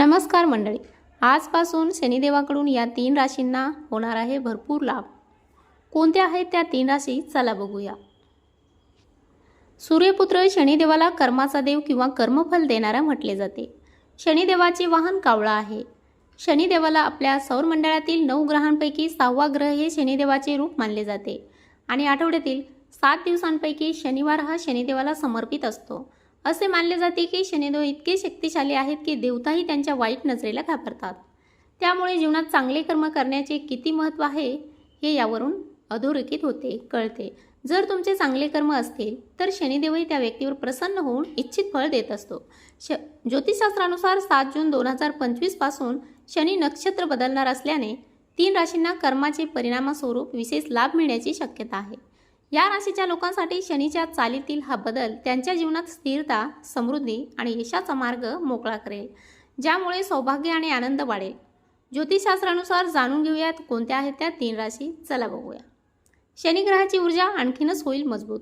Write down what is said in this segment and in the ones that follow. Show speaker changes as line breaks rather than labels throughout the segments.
नमस्कार मंडळी. आजपासून शनिदेवाकडून या तीन राशींना होणार आहे भरपूर लाभ. कोणत्या आहेत त्या तीन राशी? चला बघूया. सूर्यपुत्र शनिदेवाला कर्माचा देव किंवा कर्मफल देणारा म्हटले जाते. शनिदेवाचे वाहन कावळा आहे. शनिदेवाला आपल्या सौरमंडळातील नऊ ग्रहांपैकी सहावा ग्रह हे शनिदेवाचे रूप मानले जाते. आणि आठवड्यातील सात दिवसांपैकी शनिवार हा शनिदेवाला समर्पित असतो. असे मानले जाते की शनिदेव इतके शक्तिशाली आहेत की देवताही त्यांच्या वाईट नजरेला घाबरतात. त्यामुळे जीवनात चांगले कर्म करण्याचे किती महत्त्व आहे हे यावरून अधोरेखित होते कळते. जर तुमचे चांगले कर्म असतील तर शनिदेवही त्या व्यक्तीवर प्रसन्न होऊन इच्छित फळ देत असतो. श ज्योतिषशास्त्रानुसार सात जून दोन हजार पंचवीसपासून शनी नक्षत्र बदलणार असल्याने तीन राशींना कर्माचे परिणामस्वरूप विशेष लाभ मिळण्याची शक्यता आहे. या राशीच्या लोकांसाठी शनीच्या चालीतील हा बदल त्यांच्या जीवनात स्थिरता समृद्धी आणि यशाचा मार्ग मोकळा करेल ज्यामुळे सौभाग्य आणि आनंद वाढेल. ज्योतिषशास्त्रानुसार जाणून घेऊयात कोणत्या आहेत त्या तीन राशी. चला बघूया. शनिग्रहाची ऊर्जा आणखीनच होईल मजबूत.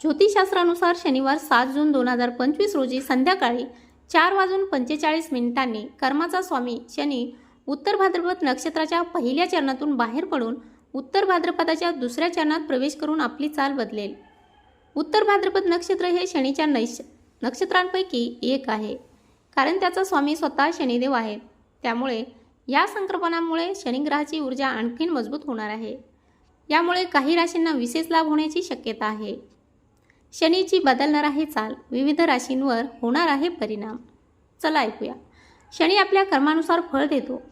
ज्योतिषशास्त्रानुसार शनिवार सात जून दोन हजार पंचवीस रोजी संध्याकाळी चार वाजून पंचेचाळीस मिनिटांनी कर्माचा स्वामी शनी उत्तर भाद्रपद नक्षत्राच्या पहिल्या चरणातून बाहेर पडून उत्तर भाद्रपदाच्या दुसऱ्या चरणात प्रवेश करून आपली चाल बदलेल. उत्तर भाद्रपद नक्षत्र हे शनीच्या नैश नक्षत्रांपैकी एक आहे. कारण त्याचा स्वामी स्वतः शनिदेव आहे. त्यामुळे या संक्रमणामुळे शनिग्रहाची ऊर्जा आणखीन मजबूत होणार आहे. यामुळे काही राशींना विशेष लाभ होण्याची शक्यता आहे. शनीची बदलणार आहे चाल. विविध राशींवर होणार आहे परिणाम. चला ऐकूया. शनी आपल्या कर्मानुसार फळ देतो.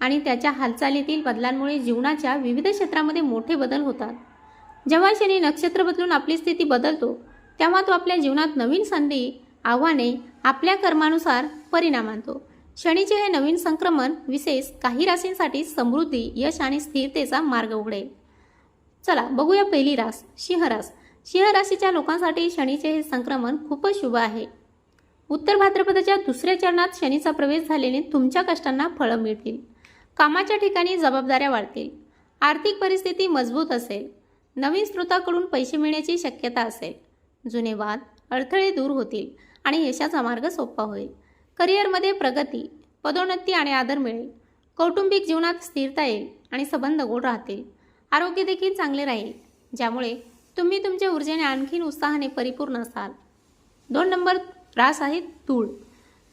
आणि त्याच्या हालचालीतील बदलांमुळे जीवनाच्या विविध क्षेत्रामध्ये मोठे बदल होतात. जेव्हा शनी नक्षत्र बदलून आपली स्थिती बदलतो तेव्हा तो आपल्या जीवनात नवीन संधी आव्हाने आपल्या कर्मानुसार परिणाम आणतो. शनीचे हे नवीन संक्रमण विशेष काही राशींसाठी समृद्धी यश आणि स्थिरतेचा मार्ग उघडेल. चला बघूया पहिली रास सिंहरास सिंह राशीच्या लोकांसाठी शनीचे हे संक्रमण खूपच शुभ आहे. उत्तर भाद्रपदाच्या दुसऱ्या चरणात शनीचा प्रवेश झाल्याने तुमच्या कष्टांना फळं मिळतील. कामाच्या ठिकाणी जबाबदाऱ्या वाढतील. आर्थिक परिस्थिती मजबूत असेल. नवीन स्रोताकडून पैसे मिळण्याची शक्यता असेल. जुने वाद अडथळे दूर होतील आणि यशाचा मार्ग सोपा होईल. करिअरमध्ये प्रगती पदोन्नती आणि आदर मिळेल. कौटुंबिक जीवनात स्थिरता येईल आणि संबंध गोड राहतील. आरोग्य देखील चांगले राहील ज्यामुळे तुम्ही तुमच्या ऊर्जेने आणखीन उत्साहाने परिपूर्ण असाल. दोन नंबर रास आहे तूळ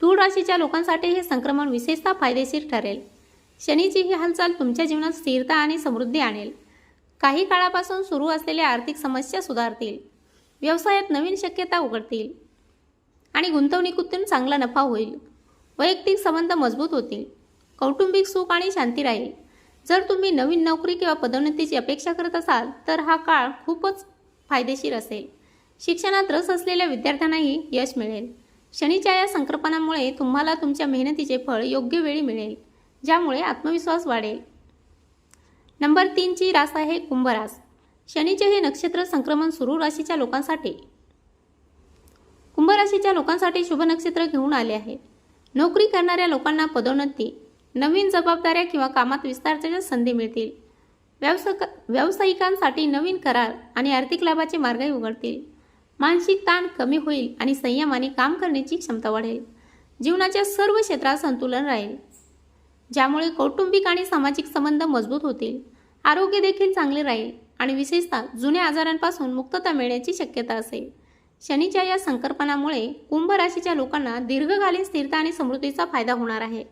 तूळ राशीच्या लोकांसाठी हे संक्रमण विशेषतः फायदेशीर ठरेल. शनीची ही हालचाल तुमच्या जीवनात स्थिरता आणि समृद्धी आणेल. काही काळापासून सुरू असलेल्या आर्थिक समस्या सुधारतील. व्यवसायात नवीन शक्यता उघडतील. आणि गुंतवणुकीतून चांगला नफा होईल. वैयक्तिक संबंध मजबूत होतील. कौटुंबिक सुख आणि शांती राहील. जर तुम्ही नवीन नोकरी किंवा पदोन्नतीची अपेक्षा करत असाल तर हा काळ खूपच फायदेशीर असेल. शिक्षणात रस असलेल्या विद्यार्थ्यांनाही यश मिळेल. शनीच्या या संकल्पनामुळे तुम्हाला तुमच्या मेहनतीचे फळ योग्य वेळी मिळेल. ज्यामुळे आत्मविश्वास वाढेल. नंबर तीनची रास आहे कुंभरास. शनीचे हे नक्षत्र संक्रमण सुरू राशीच्या लोकांसाठी. कुंभराशीच्या लोकांसाठी शुभ नक्षत्र घेऊन आले आहे. नोकरी करणाऱ्या लोकांना पदोन्नती नवीन जबाबदाऱ्या किंवा कामात विस्ताराच्या संधी मिळतील. व्यावसायिक व्यावसायिकांसाठी नवीन करार आणि आर्थिक लाभाचे मार्गही उघडतील. मानसिक ताण कमी होईल आणि संयमाने काम करण्याची क्षमता वाढेल. जीवनाच्या सर्व क्षेत्रात संतुलन राहील. ज्यामुळे कौटुंबिक आणि सामाजिक संबंध मजबूत होतील. आरोग्य देखील चांगले राहील आणि विशेषतः जुन्या आजारांपासून मुक्तता मिळण्याची शक्यता असेल. शनीच्या या संकल्पनामुळे कुंभ राशीच्या लोकांना दीर्घकालीन स्थिरता आणि समृद्धीचा फायदा होणार आहे.